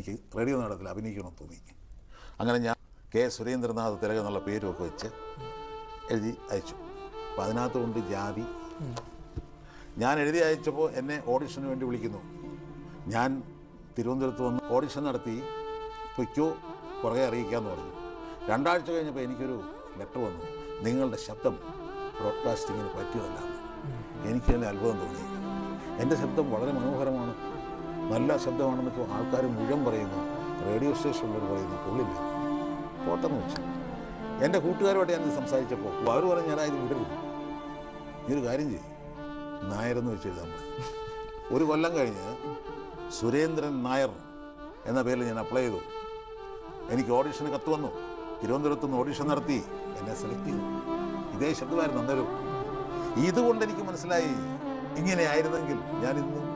എനിക്ക് റേഡിയോ നാടകത്തിൽ അഭിനയിക്കണം തോന്നി. അങ്ങനെ ഞാൻ കെ സുരേന്ദ്രനാഥ് തിലകൻ എന്നുള്ള പേരുമൊക്കെ വെച്ച് എഴുതി അയച്ചു. അപ്പോൾ അതിനകത്ത് കൊണ്ട് ജാതി. ഞാൻ എഴുതി അയച്ചപ്പോൾ എന്നെ ഓഡിഷന് വേണ്ടി വിളിക്കുന്നു. ഞാൻ തിരുവനന്തപുരത്ത് വന്ന് ഓഡിഷൻ നടത്തി പൊയ്ക്കോ പുറകെ അറിയിക്കാമെന്ന് പറഞ്ഞു. രണ്ടാഴ്ച കഴിഞ്ഞപ്പോൾ എനിക്കൊരു ലെറ്റർ വന്നു. നിങ്ങളുടെ ശബ്ദം ബ്രോഡ്കാസ്റ്റിങ്ങിന് പറ്റിയതല്ല എനിക്ക് തന്നെ അത്ഭുതം തോന്നി. എന്റെ ശബ്ദം വളരെ മനോഹരമാണ്. നല്ല ശബ്ദമാണെന്നൊക്കെ ആൾക്കാർ മുഴുവൻ പറയുന്നു. റേഡിയോ സ്റ്റേഷനിലൂടെ പറയുന്നു. കൊള്ളില്ല. പോട്ടെന്ന് വെച്ചു. എന്റെ കൂട്ടുകാരുമായിട്ട് ഞാൻ സംസാരിച്ചപ്പോൾ അവർ പറഞ്ഞു ഞാൻ ഇത് വിടരുത്. ഈ ഒരു കാര്യം ചെയ്യും. നായരെന്ന് വെച്ച് എഴുതാൻ പറഞ്ഞു ഒരു കൊല്ലം കഴിഞ്ഞ് സുരേന്ദ്രൻ നായർ എന്ന പേരിൽ ഞാൻ അപ്ലൈ ചെയ്തു. എനിക്ക് ഓഡീഷന് കത്ത് വന്നു. തിരുവനന്തപുരത്ത് നിന്ന് ഓഡീഷൻ നടത്തി. എന്നെ സെലക്ട് ചെയ്തു. ഇതേ ശബ്ദമായിരുന്നു അന്നേരം. ഇതുകൊണ്ട് എനിക്ക് മനസ്സിലായി ഇങ്ങനെ ആയിരുന്നെങ്കിൽ ഞാൻ ഇന്നും